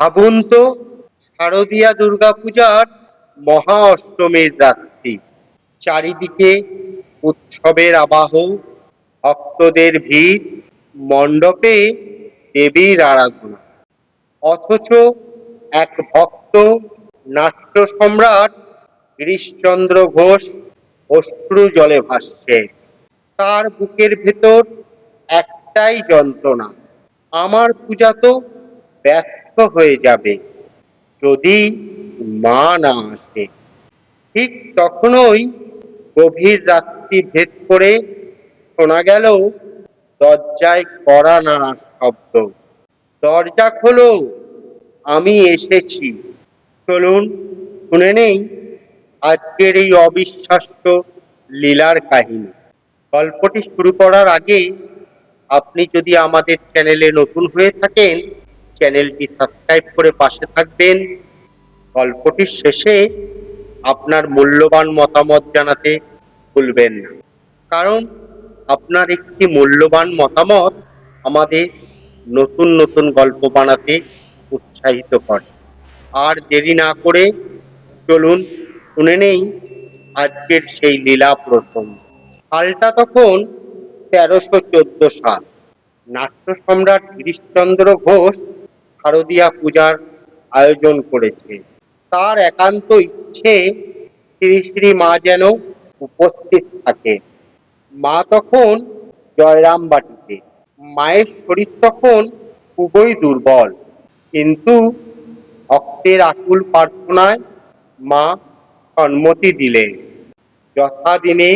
ভাবুন তো শারদীয়া দুর্গাপূজার মহা অষ্টমীর রাত্রি। চারিদিকে উৎসবের আবাহ, ভক্তদের ভিড়, মণ্ডপে দেবীর আরাধনা। অথচ এক ভক্ত, নাট্য সম্রাট গিরিশচন্দ্র ঘোষ অশ্রু জলে ভাসছে। তার বুকের ভেতর একটাই যন্ত্রণা। আমার পূজা তো ব্যর্থ হয়ে যাবে। যদি মা না আসে, ঠিক তখনই গভীর রাত্রি ভেদ করে শোনা গেল দরজায় কড়া নাড়ার শব্দ। দরজা খোলো, আমি এসেছি। চলুন, শুনে নেই আজকের এই অবিশ্বাস্য লীলার কাহিনী। গল্পটি শুরু করার আগে আপনি যদি আমাদের চ্যানেলে নতুন হয়ে থাকেন চ্যানেলটি সাবস্ক্রাইব করে পাশে থাকবেন। গল্পটির শেষে আপনার মূল্যবান মতামত জানাতে ভুলবেন না। কারণ আপনার একটি মূল্যবান মতামত আমাদের নতুন নতুন গল্প বানাতে উৎসাহিত করে। আর দেরি না করে চলুন, শুনে নেই আজকের সেই লীলা প্রথম সালটা তখন তেরোশো চোদ্দ সাল। নাট্য সম্রাট গিরিশচন্দ্র ঘোষ শারদীয়া পূজার আয়োজন করেছে। তার একান্ত ইচ্ছে শ্রী শ্রী মা যেন উপস্থিত থাকে। মা তখন জয়রাম বাটিতে মায়ের শরীর তখন খুবই দুর্বল। কিন্তু ভক্তের আকুল প্রার্থনায় মা সম্মতি দিলেন। যথাদিনে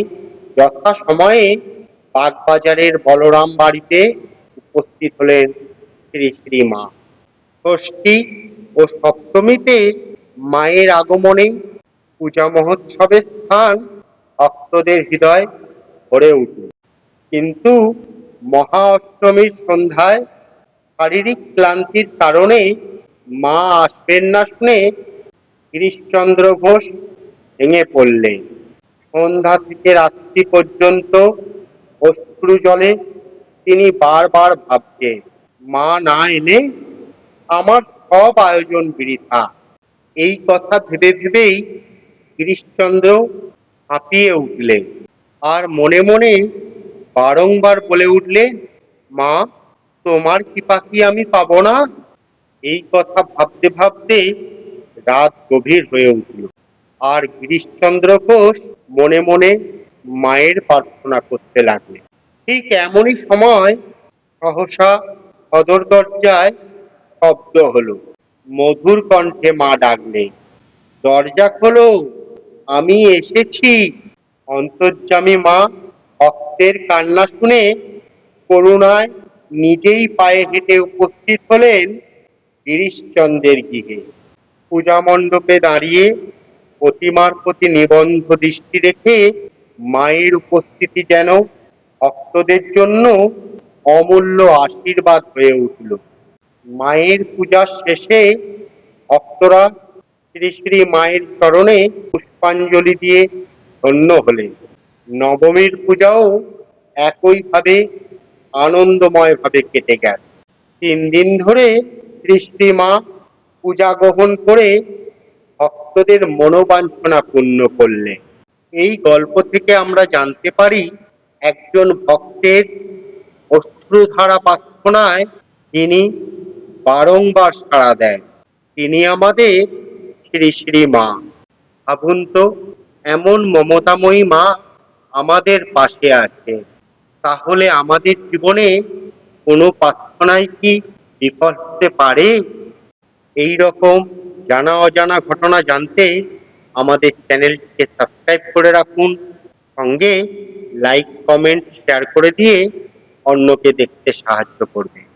যথা সময়ে বাগবাজারের বলরাম বাড়িতে উপস্থিত হলেন শ্রী শ্রী মা। ষষ্ঠী ও সপ্তমীতে মায়ের আগমনে পূজা মহোৎসবের স্থান ভক্তদের হৃদয় ভরে উঠে কিন্তু মহা অষ্টমীর সন্ধ্যায় শারীরিক ক্লান্তির কারণে মা আসবেন না শুনে গিরিশচন্দ্র ঘোষ ভেঙে পড়লেন। সন্ধ্যা থেকে রাত্রি পর্যন্ত অশ্রু জলে তিনি বারবার ভাবছেন মা না এলে আমার সব আয়োজন বৃথা। এই কথা ভেবে ভেবেই গিরিশচন্দ্র হাঁপিয়ে উঠলেন আর মনে মনে বারংবার বলে উঠলেন, মা, তোমার কি আমি পাব না? এই কথা ভাবতে ভাবতে রাত গভীর হয়ে উঠল আর গিরিশচন্দ্র ঘোষ মনে মনে মায়ের প্রার্থনা করতে লাগলেন। ঠিক এমনই সময় সহসা সদর দরজায় শব্দ হলো। মধুর কণ্ঠে মা ডাকলে, দরজা খোলো, আমি এসেছি। অন্তর্যামী মা, ভক্তের কান্না শুনে করুণায় নিজেই পায়ে হেঁটে উপস্থিত হলেন গিরিশচন্দ্রের গৃহে। পূজা মণ্ডপে দাঁড়িয়ে প্রতিমার প্রতি নিবন্ধ দৃষ্টি রেখে মায়ের উপস্থিতি যেন ভক্তদের জন্য অমূল্য আশীর্বাদ হয়ে উঠল। মায়ের পূজা শেষে ভক্তরা শ্রী শ্রী মায়ের চরণে পুষ্পাঞ্জলি দিয়ে ধন্য হলেন। নবমীর পূজাও একইভাবে আনন্দময়ভাবে কেটে গেল। তিন দিন ধরে শ্রী মা পূজা গ্রহণ করে ভক্তদের মনোবাঞ্ছনা পূর্ণ করলেন। এই গল্প থেকে আমরা জানতে পারি, একজন ভক্তের অশ্রুধারা প্রার্থনায় তিনি বারংবার সাড়া দেন। তিনি আমাদের শ্রী শ্রী মা। ভাবুন তো, এমন মমতাময়ী মা আমাদের পাশে আছে। তাহলে আমাদের জীবনে কোনো প্রার্থনাই কি বিফল হতে পারে? এই রকম জানা অজানা ঘটনা জানতে আমাদের চ্যানেলটিকে সাবস্ক্রাইব করে রাখুন। সঙ্গে লাইক, কমেন্ট, শেয়ার করে দিয়ে অন্যকে দেখতে সাহায্য করবে।